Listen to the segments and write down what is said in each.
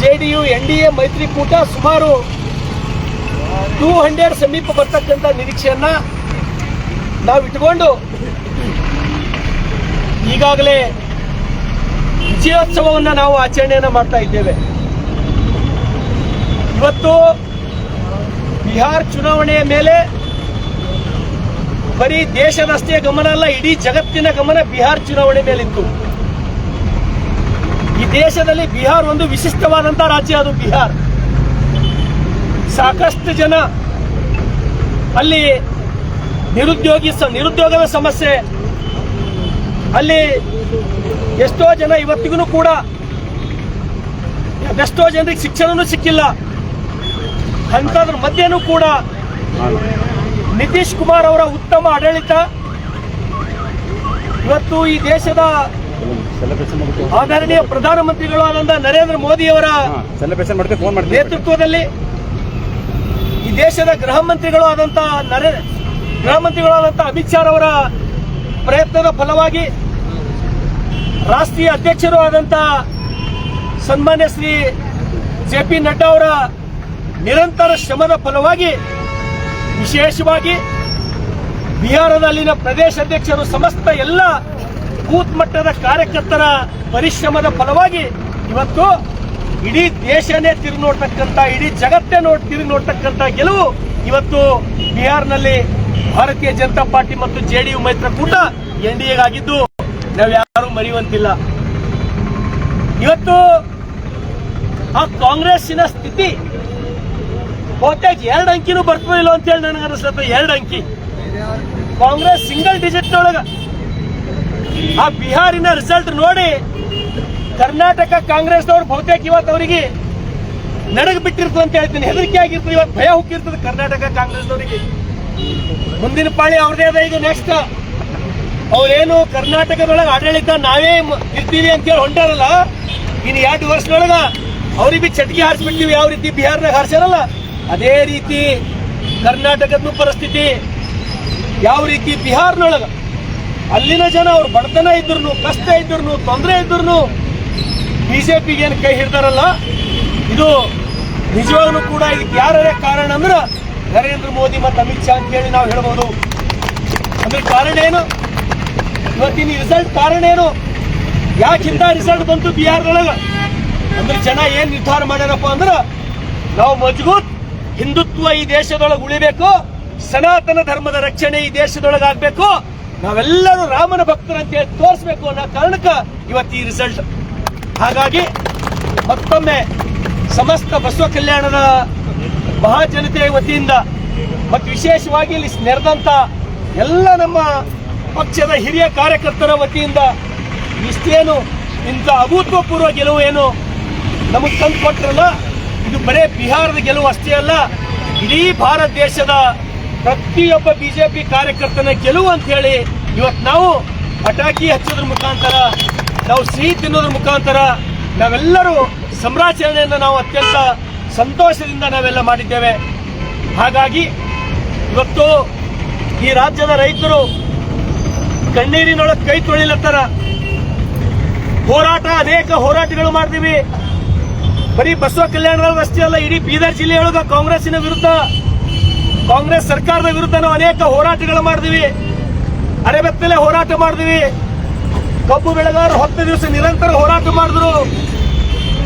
J D U N D A ಮೈತ್ರಿಕೂಟ ಸುಮಾರು two hundred ಸಮೀಪ ಬರ್ತಕ್ಕಂಥ ನಿರೀಕ್ಷೆಯನ್ನ ನಾವು ಇಟ್ಕೊಂಡು ಈಗಾಗಲೇ ವಿಜಯೋತ್ಸವವನ್ನು ನಾವು ಆಚರಣೆಯನ್ನು ಮಾಡ್ತಾ ಇದ್ದೇವೆ. ಇವತ್ತು ಬಿಹಾರ್ ಚುನಾವಣೆಯ ಮೇಲೆ ಬರೀ ದೇಶದಷ್ಟೇ ಗಮನ ಅಲ್ಲ, ಇಡೀ ಜಗತ್ತಿನ ಗಮನ ಬಿಹಾರ್ ಚುನಾವಣೆ ಮೇಲಿತ್ತು. ದೇಶದಲ್ಲಿ ಬಿಹಾರ್ ಒಂದು ವಿಶಿಷ್ಟವಾದಂತಹ ರಾಜ್ಯ, ಅದು ಬಿಹಾರ್. ಸಾಕಷ್ಟು ಜನ ಅಲ್ಲಿ ನಿರುದ್ಯೋಗಿ ನಿರುದ್ಯೋಗದ ಸಮಸ್ಯೆ. ಅಲ್ಲಿ ಎಷ್ಟೋ ಜನ ಇವತ್ತಿಗೂ ಕೂಡ ಎಷ್ಟೋ ಜನರಿಗೆ ಶಿಕ್ಷಣನೂ ಸಿಕ್ಕಿಲ್ಲ. ಅಂಥದ್ರ ಮಧ್ಯೆನೂ ಕೂಡ ನಿತೀಶ್ ಕುಮಾರ್ ಅವರ ಉತ್ತಮ ಆಡಳಿತ. ಇವತ್ತು ಈ ದೇಶದ ಆದರಣೀಯ ಪ್ರಧಾನಮಂತ್ರಿಗಳು ಆದಂತ ನರೇಂದ್ರ ಮೋದಿಯವರ ನೇತೃತ್ವದಲ್ಲಿ ಈ ದೇಶದ ಗೃಹ ಮಂತ್ರಿಗಳು ಆದಂಥ ನರೇ ಗೃಹ ಮಂತ್ರಿಗಳು ಆದಂತಹ ಅಮಿತ್ ಶಾ ಅವರ ಪ್ರಯತ್ನದ ಫಲವಾಗಿ ರಾಷ್ಟ್ರೀಯ ಅಧ್ಯಕ್ಷರು ಆದಂಥ ಸನ್ಮಾನ್ಯ ಶ್ರೀ ಜೆ ಪಿ ನಡ್ಡಾ ಅವರ ನಿರಂತರ ಶ್ರಮದ ಫಲವಾಗಿ ವಿಶೇಷವಾಗಿ ಬಿಹಾರದಲ್ಲಿನ ಪ್ರದೇಶ ಅಧ್ಯಕ್ಷರು ಸಮಸ್ತ ಎಲ್ಲ ಬೂತ್ ಮಟ್ಟದ ಕಾರ್ಯಕರ್ತರ ಪರಿಶ್ರಮದ ಫಲವಾಗಿ ಇವತ್ತು ಇಡೀ ದೇಶನೇ ತಿರುಗಿ ನೋಡ್ತಕ್ಕಂಥ ಇಡೀ ಜಗತ್ತೇ ನೋಡ್ ತಿರುಗಿ ನೋಡ್ತಕ್ಕಂಥ ಗೆಲುವು ಇವತ್ತು ಬಿಹಾರ್ನಲ್ಲಿ ಭಾರತೀಯ ಜನತಾ ಪಾರ್ಟಿ ಮತ್ತು ಜೆಡಿಯು ಮೈತ್ರಿಕೂಟ ಎನ್ ಡಿ ಎಗಾಗಿದ್ದು. ನಾವು ಯಾರು ಮರೆಯುವಂತಿಲ್ಲ. ಇವತ್ತು ಆ ಕಾಂಗ್ರೆಸ್ಸಿನ ಸ್ಥಿತಿ ಬಹುತೇಕ ಎರಡು ಅಂಕಿನೂ ಬರ್ತದಿಲ್ಲ ಅಂತ ಹೇಳಿ ನನಗೆ ಅನಿಸ್ಲತ್ತ ಎರಡು ಅಂಕಿ. ಕಾಂಗ್ರೆಸ್ ಸಿಂಗಲ್ ಡಿಜಿಟ್ ಒಳಗ ಆ ಬಿಹಾರಿನ ರಿಸಲ್ಟ್ ನೋಡಿ ಕರ್ನಾಟಕ ಕಾಂಗ್ರೆಸ್ನವ್ರು ಬಹುತೇಕ ಇವತ್ತು ಅವರಿಗೆ ನಡಗ ಬಿಟ್ಟಿರ್ತದೆ ಅಂತ ಹೇಳ್ತೀನಿ. ಹೆದರಿಕೆ ಆಗಿರ್ತದೆ ಇವತ್ತು ಭಯ ಹುಕ್ಕಿರ್ತದೆ ಕರ್ನಾಟಕ ಕಾಂಗ್ರೆಸ್ನವರಿಗೆ. ಮುಂದಿನ ಪಾಳಿ ಅವ್ರದೇ ಅದ ಈಗ ನೆಕ್ಸ್ಟ್ ಅವ್ರೇನು ಕರ್ನಾಟಕದೊಳಗೆ ಆಡಳಿತ ನಾವೇ ಅಂತ ಅಂತೇಳಿ ಹೊಂಟಾರಲ್ಲ ಇನ್ನು ಎರಡು ವರ್ಷದೊಳಗ ಅವ್ರಿಗೆ ಬಿ ಚಟ್ಗಿ ಹಾರಿಸ್ಬಿಡ್ತೀವಿ. ಯಾವ ರೀತಿ ಬಿಹಾರ್ನಾಗ ಹಾರಿಸ್ಯಾರಲ್ಲ, ಅದೇ ರೀತಿ ಕರ್ನಾಟಕದ ಪರಿಸ್ಥಿತಿ ಯಾವ ರೀತಿ ಬಿಹಾರ್ನೊಳಗ ಅಲ್ಲಿನ ಜನ ಅವ್ರು ಬಡತನ ಇದ್ರು ಕಷ್ಟ ಇದ್ರು ತೊಂದರೆ ಇದ್ರು ಬಿಜೆಪಿಗೆ ಏನು ಕೈ ಹಿಡ್ದಾರಲ್ಲ, ಇದು ನಿಜವಾಗ್ಲೂ ಕೂಡ ಇದಕ್ಕೆ ಯಾರೇ ಕಾರಣ ಅಂದ್ರೆ ನರೇಂದ್ರ ಮೋದಿ ಮತ್ತು ಅಮಿತ್ ಶಾ ಅಂತ ಹೇಳಿ ನಾವು ಹೇಳ್ಬೋದು. ಅಂದ್ರೆ ಕಾರಣ ಏನು? ಇವತ್ತಿನ ರಿಸಲ್ಟ್ ಕಾರಣ ಏನು? ಯಾಕಿಂತ ರಿಸಲ್ಟ್ ಬಂತು ಬಿಹಾರದೊಳಗೆ? ಅಂದ್ರೆ ಜನ ಏನ್ ನಿರ್ಧಾರ ಮಾಡ್ಯಾರಪ್ಪ ಅಂದ್ರೆ ನಾವು ಮಜಬೂತ್ ಹಿಂದುತ್ವ ಈ ದೇಶದೊಳಗೆ ಉಳಿಬೇಕು, ಸನಾತನ ಧರ್ಮದ ರಕ್ಷಣೆ ಈ ದೇಶದೊಳಗೆ ಆಗ್ಬೇಕು ನಾವೆಲ್ಲರೂ ರಾಮನ ಭಕ್ತರಂತೆ ತೋರಿಸಬೇಕು ಅನ್ನೋ ಕಾರಣಕ್ಕ ಇವತ್ತು ಈ ರಿಸಲ್ಟ್ ಹಾಗಾಗಿ ಮತ್ತೊಮ್ಮೆ ಸಮಸ್ತ ಬಸವ ಕಲ್ಯಾಣದ ಮಹಾಜನತೆಯ ವತಿಯಿಂದ ಮತ್ತು ವಿಶೇಷವಾಗಿ ಇಲ್ಲಿ ನೆರೆದಂತ ಎಲ್ಲ ನಮ್ಮ ಪಕ್ಷದ ಹಿರಿಯ ಕಾರ್ಯಕರ್ತರ ವತಿಯಿಂದ ಇಷ್ಟೇನು, ಇಂಥ ಅಭೂತಪೂರ್ವ ಗೆಲುವು ಏನು ನಮಗೆ ತಂದು ಕೊಟ್ರಲ್ಲ ಇದು ಬರೇ ಬಿಹಾರದ ಗೆಲುವು ಅಷ್ಟೇ ಅಲ್ಲ, ಇಡೀ ಭಾರತ ದೇಶದ ಪ್ರತಿಯೊಬ್ಬ ಬಿಜೆಪಿ ಕಾರ್ಯಕರ್ತನ ಗೆಲುವು ಅಂತ ಹೇಳಿ ಇವತ್ತು ನಾವು ಪಟಾಕಿ ಹಚ್ಚೋದ್ರ ಮುಖಾಂತರ, ನಾವು ಸಿಹಿ ತಿನ್ನೋದ್ರ ಮುಖಾಂತರ ನಾವೆಲ್ಲರೂ ಸಂಭ್ರಾಚರಣೆಯನ್ನು ನಾವು ಅತ್ಯಂತ ಸಂತೋಷದಿಂದ ನಾವೆಲ್ಲ ಮಾಡಿದ್ದೇವೆ. ಹಾಗಾಗಿ ಇವತ್ತು ಈ ರಾಜ್ಯದ ರೈತರು ಕಣ್ಣೀರಿನೊಳಗೆ ಕೈ ತೊಳಿಲತ್ತಾರ. ಹೋರಾಟ, ಅನೇಕ ಹೋರಾಟಗಳು ಮಾಡ್ತೀವಿ. ಬರೀ ಬಸವ ಕಲ್ಯಾಣ ಅಷ್ಟೇ ಅಲ್ಲ, ಇಡೀ ಬೀದರ್ ಜಿಲ್ಲೆಯೊಳಗ ಕಾಂಗ್ರೆಸ್ಸಿನ ವಿರುದ್ಧ ಕಾಂಗ್ರೆಸ್ ಸರ್ಕಾರದ ವಿರುದ್ಧ ನಾವು ಅನೇಕ ಹೋರಾಟಗಳು ಮಾಡಿದ್ವಿ. ಅರೆಬೆತ್ತಲೆ ಹೋರಾಟ ಮಾಡಿದ್ವಿ. ಕಬ್ಬು ಬೆಳೆಗಾರರು ಹತ್ತು ದಿವಸ ನಿರಂತರ ಹೋರಾಟ ಮಾಡಿದ್ರು.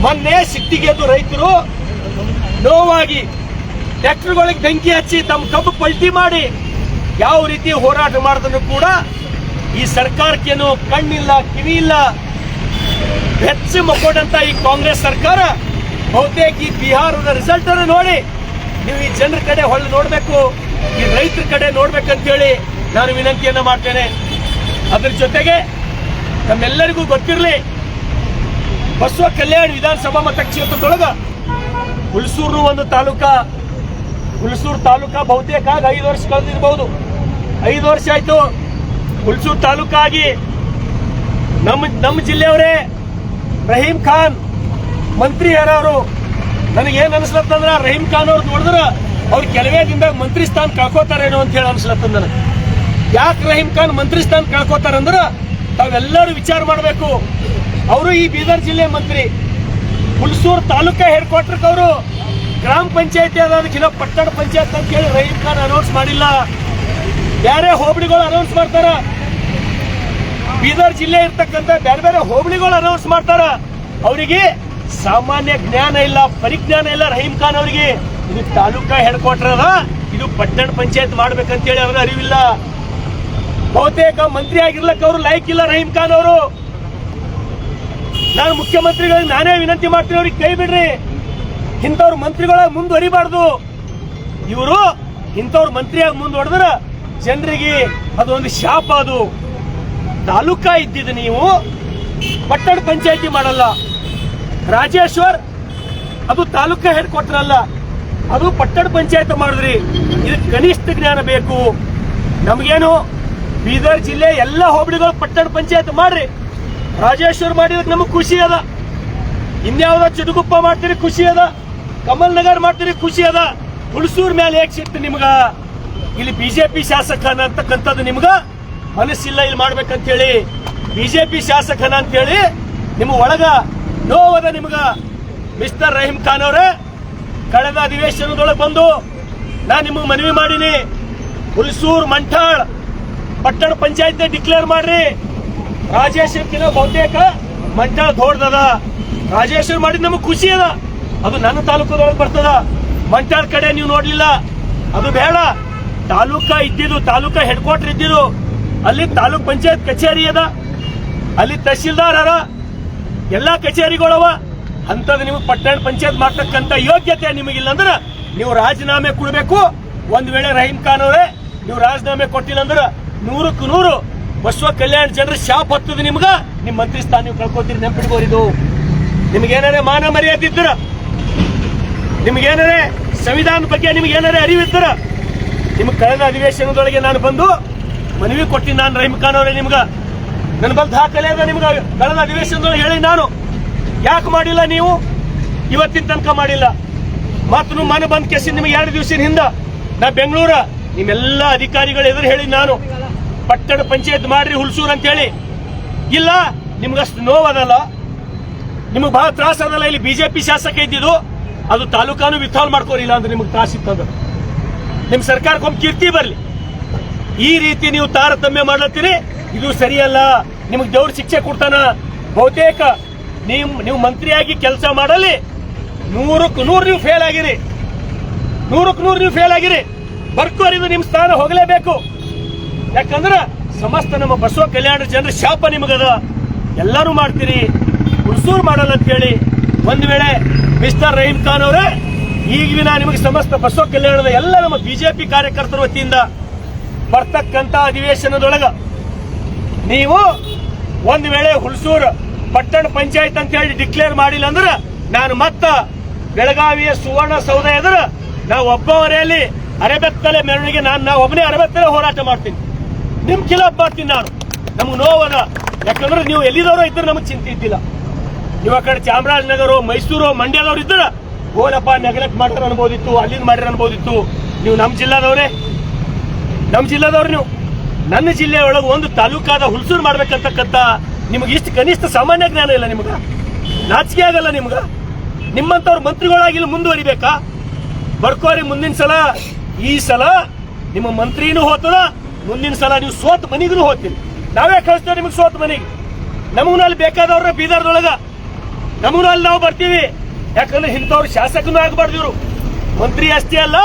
ಮೊನ್ನೆ ಸಿಟ್ಟಿಗೆದ್ದು ರೈತರು ನೋವಾಗಿ ಟ್ರ್ಯಾಕ್ಟರ್ಗಳಿಗೆ ಬೆಂಕಿ ಹಚ್ಚಿ ತಮ್ಮ ಕಬ್ಬು ಪಲ್ಟಿ ಮಾಡಿ ಯಾವ ರೀತಿ ಹೋರಾಟ ಮಾಡಿದ್ರು ಕೂಡ ಈ ಸರ್ಕಾರಕ್ಕೇನು ಕಣ್ಣಿಲ್ಲ ಕಿವಿ ಇಲ್ಲ ಹೆಚ್ಚು ಮಕ್ಕೊಂಡಂತ ಈ ಕಾಂಗ್ರೆಸ್ ಸರ್ಕಾರ ಬಹುತೇಕ ಈ ಬಿಹಾರದ ರಿಸಲ್ಟ್ ಅನ್ನು ನೋಡಿ. ನೀವು ಈ ಜನರ ಕಡೆ ಹೊಳ್ಳಿ ನೋಡಬೇಕು, ಈ ರೈತರ ಕಡೆ ನೋಡ್ಬೇಕಂತೇಳಿ ನಾನು ವಿನಂತಿಯನ್ನ ಮಾಡ್ತೇನೆ. ಅದ್ರ ಜೊತೆಗೆ ನಮ್ಮೆಲ್ಲರಿಗೂ ಗೊತ್ತಿರಲಿ, ಬಸವ ಕಲ್ಯಾಣ ವಿಧಾನಸಭಾ ಮತಕ್ಷೇತ್ರದೊಳಗ ಹುಲ್ಸೂರು ಒಂದು ತಾಲೂಕಾ, ಹುಲ್ಸೂರು ತಾಲೂಕ ಬಹುತೇಕ ಆಗ ಐದು ವರ್ಷ ಕಳೆದಿರಬಹುದು ಐದು ವರ್ಷ ಆಯ್ತು ಹುಲ್ಸೂರು ತಾಲೂಕಾಗಿ. ನಮ್ಮ ನಮ್ಮ ಜಿಲ್ಲೆಯವರೇ ರಹೀಂ ಖಾನ್ ಮಂತ್ರಿ ಯಾರವರು ನನಗೇನ್ ಅನ್ಸ್ಲತ್ತಂದ್ರ ರಹೀಂ ಖಾನ್ ಅವ್ರು ನೋಡಿದ್ರ ಅವ್ರು ಕೆಲವೇ ದಿನದಾಗ ಮಂತ್ರಿ ಸ್ಥಾನ ಕಳ್ಕೊತಾರೇನೋ ಅಂತ ಹೇಳಿ ಅನ್ಸ್ಲತ್ತಂದ ನನಗೆ. ಯಾಕೆ ರಹೀಂ ಖಾನ್ ಮಂತ್ರಿ ಸ್ಥಾನ ಕಳ್ಕೊತಾರಂದ್ರ ತಾವೆಲ್ಲರೂ ವಿಚಾರ ಮಾಡಬೇಕು. ಅವರು ಈ ಬೀದರ್ ಜಿಲ್ಲೆ ಮಂತ್ರಿ. ಹುಲ್ಸೂರು ತಾಲೂಕಾ ಹೆಡ್ ಕ್ವಾರ್ಟರ್ಗೆ ಅವರು ಗ್ರಾಮ ಪಂಚಾಯತಿ ಅದಕ್ಕಿನ್ನ ಪಟ್ಟಣ ಪಂಚಾಯತ್ ಅಂತ ಹೇಳಿ ರಹೀಂ ಖಾನ್ ಅನೌನ್ಸ್ ಮಾಡಿಲ್ಲ. ಬೇರೆ ಹೋಬಳಿಗಳು ಅನೌನ್ಸ್ ಮಾಡ್ತಾರ. ಬೀದರ್ ಜಿಲ್ಲೆ ಇರ್ತಕ್ಕಂಥ ಬೇರೆ ಬೇರೆ ಹೋಬಳಿಗಳು ಅನೌನ್ಸ್ ಮಾಡ್ತಾರ. ಅವರಿಗೆ ಸಾಮಾನ್ಯ ಜ್ಞಾನ ಇಲ್ಲ, ಪರಿಜ್ಞಾನ ಇಲ್ಲ ರಹೀಮ್ ಖಾನ್ ಅವರಿಗೆ. ಇದು ತಾಲೂಕಾ ಹೆಡ್ ಕ್ವಾರ್ಟರ್ ಅದ. ಇದು ಪಟ್ಟಣ ಪಂಚಾಯತ್ ಮಾಡ್ಬೇಕಂತೇಳಿ ಅವ್ರ ಅರಿವಿಲ್ಲ. ಬಹುತೇಕ ಮಂತ್ರಿ ಆಗಿರ್ಲಕ್ಕ ಅವರು ಲೈಕ್ ಇಲ್ಲ ರಹೀಮ್ ಖಾನ್ ಅವರು. ನಾನು ಮುಖ್ಯಮಂತ್ರಿಗಳಿಗೆ ನಾನೇ ವಿನಂತಿ ಮಾಡ್ತೀನಿ ಅವ್ರಿಗೆ ಕೈ ಬಿಡ್ರಿ. ಇಂಥವ್ರ ಮಂತ್ರಿಗಳ ಮುಂದುವರಿಬಾರ್ದು ಇವರು ಇಂಥವ್ರ ಮಂತ್ರಿಯಾಗಿ ಮುಂದುವರೆದ್ರ ಜನರಿಗೆ ಅದೊಂದು ಶಾಪ ಅದು. ತಾಲೂಕಾ ಇದ್ದಿದ್ದು ನೀವು, ಪಟ್ಟಣ ಪಂಚಾಯತಿ ಮಾಡಲ್ಲ. ರಾಜೇಶ್ವರ್, ಅದು ತಾಲೂಕಾ ಹೆಡ್ ಕ್ವಾರ್ಟರ್ ಅಲ್ಲ. ಅದು ಪಟ್ಟಣ ಪಂಚಾಯತ್ ಮಾಡಿದ್ರಿ. ಇದಕ್ಕೆ ಕನಿಷ್ಠ ಜ್ಞಾನ ಬೇಕು. ನಮಗೇನು, ಬೀದರ್ ಜಿಲ್ಲೆ ಎಲ್ಲ ಹೋಬಳಿಗಳು ಪಟ್ಟಣ ಪಂಚಾಯತ್ ಮಾಡ್ರಿ. ರಾಜೇಶ್ವರ್ ಮಾಡಿದಕ್ಕೆ ನಮಗೆ ಖುಷಿ ಅದ. ಇನ್ಯಾವುದೋ ಚುಟುಕುಪ್ಪ ಮಾಡ್ತೀರಿ ಖುಷಿ ಅದ. ಕಮಲ್ ನಗರ್ ಮಾಡ್ತೀರಿ ಖುಷಿ ಅದ. ಹುಣಸೂರ್ ಮೇಲೆ ಹೇಗೆ ಸಿಕ್ತು ನಿಮ್ಗ? ಇಲ್ಲಿ ಬಿಜೆಪಿ ಶಾಸಕನ ಅಂತಕ್ಕಂಥದ್ದು ನಿಮ್ಗ ಮನಸ್ಸಿಲ್ಲ ಇಲ್ಲಿ ಮಾಡ್ಬೇಕಂತ ಹೇಳಿ ಬಿಜೆಪಿ ಶಾಸಕನ ಅಂತ ಹೇಳಿ ನಿಮ್ಮ ಒಳಗ ನೋವದ ನಿಮ್ಗೆ ಮಿಸ್ಟರ್ ರಹೀಂ ಖಾನ್ ಅವರೇ, ಕಳೆದ ಅಧಿವೇಶನದೊಳಗೆ ಬಂದು ನಾ ನಿಮಗೆ ಮನವಿ ಮಾಡೀನಿ. ಹುಲ್ಸೂರು ಮಂಠಾಳ್ ಪಟ್ಟಣ ಪಂಚಾಯತ್ ಡಿಕ್ಲೇರ್ ಮಾಡ್ರಿ. ರಾಜೇಶ್ವರ್ಕಿನ ಬಹುತೇಕ ಮಂಠಾಳ್ ದೊಡ್ಡದ ರಾಜೇಶ್ವರ್ ಮಾಡಿದ್ ನಮಗೆ ಖುಷಿ ಅದ. ಅದು ನನ್ನ ತಾಲೂಕದೊಳಗೆ ಬರ್ತದ. ಮಂಠಾಳ್ ಕಡೆ ನೀವು ನೋಡ್ಲಿಲ್ಲ. ಅದು ಬೇಡ. ತಾಲೂಕಾ ಇದ್ದಿದ್ದು, ತಾಲೂಕಾ ಹೆಡ್ ಕ್ವಾರ್ಟರ್ ಇದ್ದಿದ್ದು, ಅಲ್ಲಿ ತಾಲೂಕ್ ಪಂಚಾಯತ್ ಕಚೇರಿ ಅದ. ಅಲ್ಲಿ ತಹಶೀಲ್ದಾರ್ ಅದ ಎಲ್ಲಾ ಕಚೇರಿಗಳವ ಅಂತದ್ ನಿಮಗೆ ಪಟ್ಟಣ ಪಂಚಾಯತ್ ಮಾಡ್ತಕ್ಕಂತ ಯೋಗ್ಯತೆ ನಿಮಗಿಲ್ಲ ಅಂದ್ರೆ ನೀವು ರಾಜೀನಾಮೆ ಕೊಡಬೇಕು. ಒಂದ್ ವೇಳೆ ರಹೀಂ ಖಾನ್ ಅವರೇ, ನೀವು ರಾಜೀನಾಮೆ ಕೊಟ್ಟಿಲ್ಲ ಅಂದ್ರೆ ನೂರಕ್ಕೂ ನೂರು ಬಸವ ಕಲ್ಯಾಣ ಜನರ ಶಾಪ್ ಹತ್ತದ ನಿಮ್ಗ, ನಿಮ್ ಮಂತ್ರಿ ಸ್ಥಾನ ನೀವು ಕಳ್ಕೊತೀರಿ ನೆನ್ಪಿಡ್ಬೋದು ನಿಮ್ಗೇನಾರ ಮಾನ ಮರ್ಯಾದೆ ಇದ್ರ ನಿಮ್ಗೇನಾರೇ ಸಂವಿಧಾನ ಬಗ್ಗೆ ನಿಮ್ಗೆ ಏನಾರ ಅರಿವಿದ್ರ ನಿಮ್ಗೆ ಕಳೆದ ಅಧಿವೇಶನದೊಳಗೆ ನಾನು ಬಂದು ಮನವಿ ಕೊಟ್ಟಿನಿ ನಾನು ರಹೀಂ ಖಾನ್ ಅವರೇ ನಿಮ್ಗ. ನನ್ನ ಬಲ್ ದಾಖಲೆ ಅಂದ್ರೆ ನಿಮ್ಗೆ ಕಳೆದ ಅಧಿವೇಶನದೊಳಗೆ ಹೇಳಿ ನಾನು. ಯಾಕೆ ಮಾಡಿಲ್ಲ ನೀವು? ಇವತ್ತಿನ ತನಕ ಮಾಡಿಲ್ಲ. ಮತ್ತು ಮನೆ ಬಂದ್ ಕೇಸಿ ನಿಮಗೆ ಎರಡು ದಿವಸ ಹಿಂದ ನಾ ಬೆಂಗಳೂರ ನಿಮ್ಮೆಲ್ಲ ಅಧಿಕಾರಿಗಳು ಎದುರು ಹೇಳಿ ನಾನು. ಪಟ್ಟಣ ಪಂಚಾಯತ್ ಮಾಡ್ರಿ ಹುಲ್ಸೂರ್ ಅಂತ ಹೇಳಿ ಇಲ್ಲ ನಿಮ್ಗಷ್ಟು ನೋವದಲ್ಲ. ನಿಮಗೆ ಬಹಳ ತ್ರಾಸ ಅದಲ್ಲ, ಇಲ್ಲಿ ಬಿಜೆಪಿ ಶಾಸಕ ಇದ್ದಿದ್ದು. ಅದು ತಾಲೂಕಾನು ವಿಥಾಲ್ ಮಾಡ್ಕೋರಿಲ್ಲ ಅಂದ್ರೆ ನಿಮ್ಗೆ ತ್ರಾಸ ಇತ್ತದ. ನಿಮ್ ಸರ್ಕಾರಕ್ಕೆ ಒಂದು ಕೀರ್ತಿ ಬರಲಿ. ಈ ರೀತಿ ನೀವು ತಾರತಮ್ಯ ಮಾಡ್ಲತ್ತೀರಿ. ಇದು ಸರಿಯಲ್ಲ. ನಿಮಗೆ ದೇವ್ರ ಶಿಕ್ಷೆ ಕೊಡ್ತಾನ. ಬಹುತೇಕ ನೀವು ನೀವು ಮಂತ್ರಿಯಾಗಿ ಕೆಲಸ ಮಾಡಲಿ. ನೂರಕ್ಕೆ ನೂರು ನೀವು ಫೇಲ್ ಆಗಿರಿ. ನೂರಕ್ಕೆ ನೂರು ನೀವು ಫೇಲ್ ಆಗಿರಿ. ಬರ್ಕೋರಿದು ನಿಮ್ಮ ಸ್ಥಾನ ಹೋಗಲೇಬೇಕು. ಯಾಕಂದ್ರೆ ಸಮಸ್ತ ನಮ್ಮ ಬಸವ ಕಲ್ಯಾಣ ಜನರ ಶಾಪ ನಿಮಗದ. ಎಲ್ಲರೂ ಮಾಡ್ತೀರಿ. ಹುಣಸೂರು ಮಾಡಲ್ಲ ಅಂತ ಹೇಳಿ ಒಂದ್ ವೇಳೆ ಮಿಸ್ಟರ್ ರಹೀಂ ಖಾನ್ ಅವರೇ ಈಗಿನ ನಿಮಗೆ ಸಮಸ್ತ ಬಸವ ಕಲ್ಯಾಣದ ಎಲ್ಲ ನಮ್ಮ ಬಿಜೆಪಿ ಕಾರ್ಯಕರ್ತರ ವತಿಯಿಂದ ಬರ್ತಕ್ಕಂತ ಅಧಿವೇಶನದೊಳಗ ನೀವು ಒಂದು ವೇಳೆ ಹುಲ್ಸೂರು ಪಟ್ಟಣ ಪಂಚಾಯತ್ ಅಂತ ಹೇಳಿ ಡಿಕ್ಲೇರ್ ಮಾಡಿಲ್ಲ ಅಂದ್ರೆ ನಾನು ಮತ್ತ ಬೆಳಗಾವಿಯ ಸುವರ್ಣ ಸೌಧ ಎದುರು ನಾವು ಒಬ್ಬವರೆಯಲ್ಲಿ ಅರೆಬೆತ್ತಲೆ ಮೆರವಣಿಗೆ ನಾನು ನಾವು ಒಬ್ಬನೇ ಅರೆಬೆತ್ತಲೆ ಹೋರಾಟ ಮಾಡ್ತೀನಿ. ನಿಮ್ ಕಿಲಾಪ್ ಮಾಡ್ತೀನಿ ನಾನು. ನಮ್ಗೆ ನೋವದ ಯಾಕಂದ್ರೆ ನೀವು ಎಲ್ಲಿದವರು ಇದ್ರೆ ನಮಗೆ ಚಿಂತೆ ಇದ್ದಿಲ್ಲ. ನೀವು ಆ ಕಡೆ ಚಾಮರಾಜನಗರ, ಮೈಸೂರು, ಮಂಡ್ಯದವ್ರು ಇದ್ರ ಹೋಲಪ್ಪ ನೆಗ್ಲೆಕ್ಟ್ ಮಾಡ್ತಾರೆ ಅನ್ಬೋದಿತ್ತು ಅಲ್ಲಿಂದ ಮಾಡಿರ ಅನ್ಬೋದಿತ್ತು ನೀವು ನಮ್ಮ ಜಿಲ್ಲಾದವ್ರೆ. ನಮ್ಮ ಜಿಲ್ಲಾದವ್ರು ನೀವು. ನನ್ನ ಜಿಲ್ಲೆ ಒಳಗೆ ಒಂದು ತಾಲೂಕಾದ ಹುಲ್ಸೂರು ಮಾಡ್ಬೇಕಂತಕ್ಕಂಥ ನಿಮಗೆ ಇಷ್ಟು ಕನಿಷ್ಠ ಸಾಮಾನ್ಯ ಜ್ಞಾನ ಇಲ್ಲ ನಿಮ್ಗೆ? ನಾಚಿಕೆ ಆಗಲ್ಲ ನಿಮ್ಗೆ? ನಿಮ್ಮಂತವ್ರ ಮಂತ್ರಿಗಳಾಗಿಲ್ಲ ಮುಂದುವರಿಬೇಕಾ? ಬರ್ಕೋರಿ ಮುಂದಿನ ಸಲ, ಈ ಸಲ ನಿಮ್ಮ ಮಂತ್ರಿನೂ ಹೋತದ, ಮುಂದಿನ ಸಲ ನೀವು ಸೋತ್ ಮನಿಗೂ ಹೋಗ್ತೀನಿ ನಾವೇ ಕಳಿಸ್ತೇವೆ ನಿಮಗೆ ಸೋತ್ ಮನಿಗೆ. ನಮಗೂ ಅಲ್ಲಿ ಬೇಕಾದವ್ರ ಬೀದರ್ದೊಳಗ. ನಮಗೂ ಅಲ್ಲಿ ನಾವು ಬರ್ತೀವಿ. ಯಾಕಂದ್ರೆ ಇಂಥವ್ರು ಶಾಸಕನೂ ಆಗಬಾರ್ದು ಇವರು. ಮಂತ್ರಿ ಅಷ್ಟೇ ಅಲ್ಲ,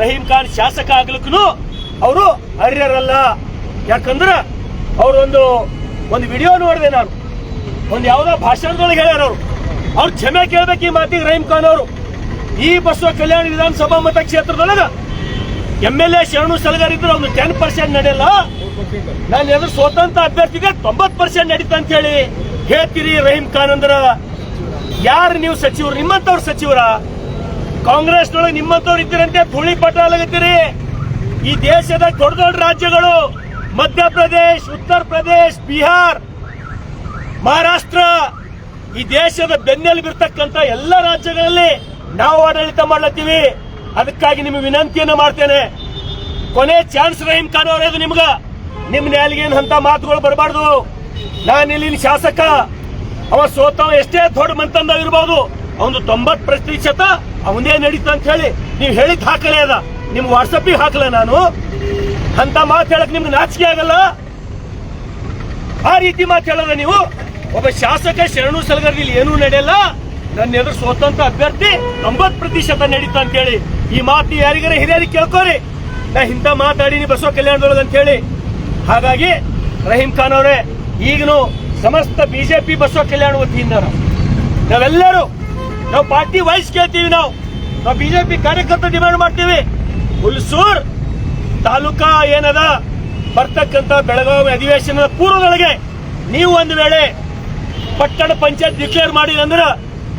ರಹೀಂ ಖಾನ್ ಶಾಸಕ ಆಗ್ಲಿಕ್ಕೂ ಅವರು ಅರ್ಹರಲ್ಲ. ಯಾಕಂದ್ರ ಅವ್ರೊಂದು ಒಂದು ವಿಡಿಯೋ ನೋಡಿದೆ ನಾನು. ಒಂದು ಯಾವುದೋ ಭಾಷಣದೊಳಗೆ ಹೇಳ್ಯಾರ ಅವರು. ಅವ್ರು ಕ್ಷಮೆ ಕೇಳ್ಬೇಕು ಈ ಮಾತಿಗೆ ರಹೀಂ ಖಾನ್ ಅವರು. ಈ ಬಸವ ಕಲ್ಯಾಣ ವಿಧಾನಸಭಾ ಮತಕ್ಷೇತ್ರದೊಳಗ ಎಂ ಎಲ್ ಎ ಶರಣು ಸಲಗಾರ ಇದ್ರೆ ಒಂದು ಟೆನ್ ಪರ್ಸೆಂಟ್ ನಡೆಯಲ್ಲ. ನಾನು ಎದುರು ಸ್ವತಂತ್ರ ಅಭ್ಯರ್ಥಿಗೆ ತೊಂಬತ್ ಪರ್ಸೆಂಟ್ ನಡೀತ ಅಂತ ಹೇಳಿ ಹೇಳ್ತೀರಿ ರಹೀಂ ಖಾನ್ ಅಂದ್ರ. ಯಾರು ನೀವು ಸಚಿವರು? ನಿಮ್ಮಂತವ್ರ ಸಚಿವರ? ಕಾಂಗ್ರೆಸ್ನೊಳಗೆ ನಿಮ್ಮಂತವ್ರು ಇದ್ದೀರಂತೆ, ಧೂಳಿ ಪಟಾಲಾಗತ್ತೀರಿ ಈ ದೇಶದ ದೊಡ್ಡ ದೊಡ್ಡ ರಾಜ್ಯಗಳು ಮಧ್ಯಪ್ರದೇಶ್, ಉತ್ತರ ಪ್ರದೇಶ್, ಬಿಹಾರ್, ಮಹಾರಾಷ್ಟ್ರ, ಈ ದೇಶದ ಬೆನ್ನೆಲುಬಿರ್ತಕ್ಕಂಥ ಎಲ್ಲ ರಾಜ್ಯಗಳಲ್ಲಿ ನಾವು ಆಡಳಿತ ಮಾಡ್ಲತ್ತೀವಿ. ಅದಕ್ಕಾಗಿ ನಿಮಗೆ ವಿನಂತಿಯನ್ನು ಮಾಡ್ತೇನೆ. ಕೊನೆ ಚಾನ್ಸ್ ರಹೀಂ ಖಾನ್ ಅವರದು ನಿಮ್ಗ. ನಿಮ್ ಅಂತ ಮಾತುಗಳು ಬರಬಾರ್ದು. ನಾನು ಇಲ್ಲಿನ ಶಾಸಕ. ಅವ ಸೋತವ ಎಷ್ಟೇ ದೊಡ್ಡ ಮಂತಂದ ಇರಬಹುದು ಅವನು ತೊಂಬತ್ ಪ್ರತಿಶತ ಅವನೇ ನಡೀತು ಅಂತ ಹೇಳಿ. ನೀವು ಹೇಳಿದ್ ಹಾಕಲೇ ಅದ. ನಿಮ್ ವಾಟ್ಸಪ್ಪಿಗೆ ಹಾಕಲ ನಾನು. ಅಂತ ಮಾತು ಹೇಳಕ್ ನಿಮ್ಗೆ ನಾಚಿಕೆ ಆಗಲ್ಲ? ಆ ರೀತಿ ಮಾತು ನೀವು? ಒಬ್ಬ ಶಾಸಕ ಶರಣು ಸಲಗರ್ದಲ್ಲಿ ಏನೂ ನಡೆಯಲ್ಲ. ನನ್ನ ಎದುರು ಸ್ವತಂತ್ರ ಅಭ್ಯರ್ಥಿ ಒಂಬತ್ ಪ್ರತಿಶತ ನಡೀತಾ ಅಂತ ಹೇಳಿ. ಈ ಮಾತು ಯಾರಿಗಾರ ಹಿರಿಯರಿಗೆ ಕೇಳ್ಕೋರಿ. ನಾ ಇಂಥ ಮಾತಾಡೀನಿ, ಬಸವ ಕಲ್ಯಾಣದೊಳಗೆ ಅಂತ ಹೇಳಿ. ಹಾಗಾಗಿ ರಹೀಂ ಖಾನ್ ಅವರೇ, ಈಗನು ಸಮಸ್ತ ಬಿಜೆಪಿ ಬಸವ ಕಲ್ಯಾಣ ವತಿಯಿಂದ ನಾವು. ನಾವೆಲ್ಲರೂ ನಾವು ಪಾರ್ಟಿ ವೈಸ್ ಕೇಳ್ತೀವಿ ನಾವು. ನಾವು ಬಿಜೆಪಿ ಕಾರ್ಯಕರ್ತ ಡಿಮ್ಯಾಂಡ್ ಮಾಡ್ತೀವಿ. ಹುಲ್ಸೂರ್ ತಾಲೂಕಾ ಏನದ? ಬರ್ತಕ್ಕಂಥ ಬೆಳಗಾವಿ ಅಧಿವೇಶನದ ಪೂರ್ವದೊಳಗೆ ನೀವು ಒಂದು ವೇಳೆ ಪಟ್ಟಣ ಪಂಚಾಯತ್ ಡಿಕ್ಲೇರ್ ಮಾಡಿದ್ರೆ ಅಂದ್ರೆ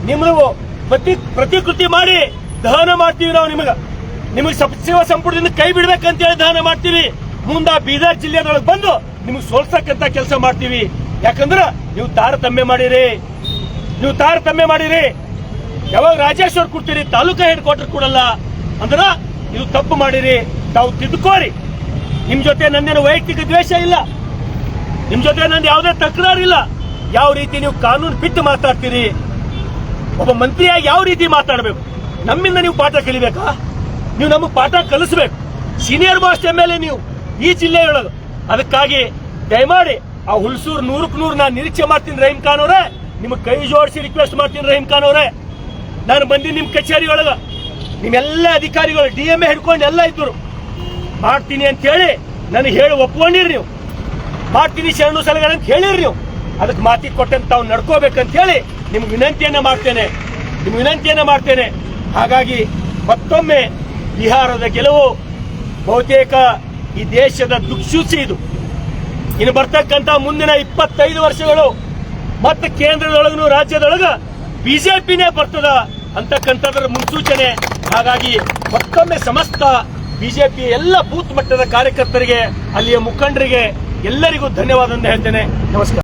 ನಿಮ್ದು ಪ್ರತಿ ಪ್ರತಿಕೃತಿ ಮಾಡಿ ದಹನ ಮಾಡ್ತೀವಿ ನಾವು ನಿಮಗ. ನಿಮಗೆ ಸಚಿವ ಸಂಪುಟದಿಂದ ಕೈ ಬಿಡ್ಬೇಕಂತ ಹೇಳಿ ದಹನ ಮಾಡ್ತೀವಿ. ಮುಂದ ಬೀದರ್ ಜಿಲ್ಲೆದೊಳಗೆ ಬಂದು ನಿಮಗೆ ಸೋಲ್ಸಕ್ಕಂತ ಕೆಲಸ ಮಾಡ್ತೀವಿ. ಯಾಕಂದ್ರ ನೀವು ತಾರತಮ್ಯ ಮಾಡಿರಿ. ನೀವು ತಾರತಮ್ಯ ಮಾಡಿರಿ. ಯಾವಾಗ ರಾಜೇಶ್ವರ್ ಕೊಡ್ತೀರಿ, ತಾಲೂಕಾ ಹೆಡ್ ಕ್ವಾರ್ಟರ್ ಕೊಡಲ್ಲ ಅಂದ್ರ ನೀವು ತಪ್ಪು ಮಾಡಿರಿ. ತಾವು ತಿದ್ದುಕೋರಿ. ನಿಮ್ಮ ಜೊತೆ ನಂದೇನು ವೈಯಕ್ತಿಕ ದ್ವೇಷ ಇಲ್ಲ. ನಿಮ್ಮ ಜೊತೆ ನಂದು ಯಾವುದೇ ತಕರಾರಿಲ್ಲ ಯಾವ ರೀತಿ ನೀವು ಕಾನೂನು ಬಿಟ್ಟು ಮಾತಾಡ್ತೀರಿ? ಒಬ್ಬ ಮಂತ್ರಿಯಾಗಿ ಯಾವ ರೀತಿ ಮಾತಾಡಬೇಕು? ನಮ್ಮಿಂದ ನೀವು ಪಾಠ ಕಲಿಬೇಕಾ? ನೀವು ನಮಗೆ ಪಾಠ ಕಲಿಸ್ಬೇಕು. Senior most M L A ನೀವು ಈ ಜಿಲ್ಲೆಯೊಳಗೆ ಅದಕ್ಕಾಗಿ ದಯಮಾಡಿ ಆ ಹುಲ್ಸೂರು ನೂರಕ್ಕೆ ನೂರು ನಾನು ನಿರೀಕ್ಷೆ ಮಾಡ್ತೀನಿ ರಹೀಮ್ ಖಾನ್ ಅವರೇ. ನಿಮಗೆ ಕೈ ಜೋಡಿಸಿ ರಿಕ್ವೆಸ್ಟ್ ಮಾಡ್ತೀನಿ ರಹೀಮ್ ಖಾನ್ ಅವರೇ. ನಾನು ಬಂದಿ ನಿಮ್ಮ ಕಚೇರಿ ಒಳಗ ನಿಮ್ಮೆಲ್ಲ ಅಧಿಕಾರಿಗಳು ಡಿ ಎಂ ಎ ಹಿಡ್ಕೊಂಡು ಎಲ್ಲ ಇದ್ರು ಮಾಡ್ತೀನಿ ಅಂತ ಹೇಳಿ ನನಗೆ ಹೇಳಿ ಒಪ್ಕೊಂಡಿರಿ ನೀವು. ಮಾಡ್ತೀನಿ ಶರಣು ಸಲಗಡೆ ಅಂತ ಹೇಳಿರಿ ನೀವು. ಅದಕ್ಕೆ ಮಾತಿ ಕೊಟ್ಟಂತ ತಾವು ನಡ್ಕೋಬೇಕಂತ ಹೇಳಿ ನಿಮ್ಗೆ ವಿನಂತಿಯನ್ನ ಮಾಡ್ತೇನೆ. ನಿಮ್ಗೆ ವಿನಂತಿಯನ್ನ ಮಾಡ್ತೇನೆ. ಹಾಗಾಗಿ ಮತ್ತೊಮ್ಮೆ ಬಿಹಾರದ ಗೆಲುವು ಬಹುತೇಕ ಈ ದೇಶದ ದುಕ್ಷುಸಿ ಇದು. ಇನ್ನು ಬರ್ತಕ್ಕಂತ ಮುಂದಿನ ಇಪ್ಪತ್ತೈದು ವರ್ಷಗಳು ಮತ್ತೆ ಕೇಂದ್ರದೊಳಗನು ರಾಜ್ಯದೊಳಗ ಬಿಜೆಪಿನೇ ಬರ್ತದ ಅಂತಕ್ಕಂಥದ್ರ ಮುನ್ಸೂಚನೆ. ಹಾಗಾಗಿ ಮತ್ತೊಮ್ಮೆ ಸಮಸ್ತ ಬಿಜೆಪಿ ಎಲ್ಲ ಬೂತ್ ಮಟ್ಟದ ಕಾರ್ಯಕರ್ತರಿಗೆ ಅಲ್ಲಿಯ ಮುಖಂಡರಿಗೆ ಎಲ್ಲರಿಗೂ ಧನ್ಯವಾದ ಹೇಳ್ತೇನೆ. ನಮಸ್ಕಾರ.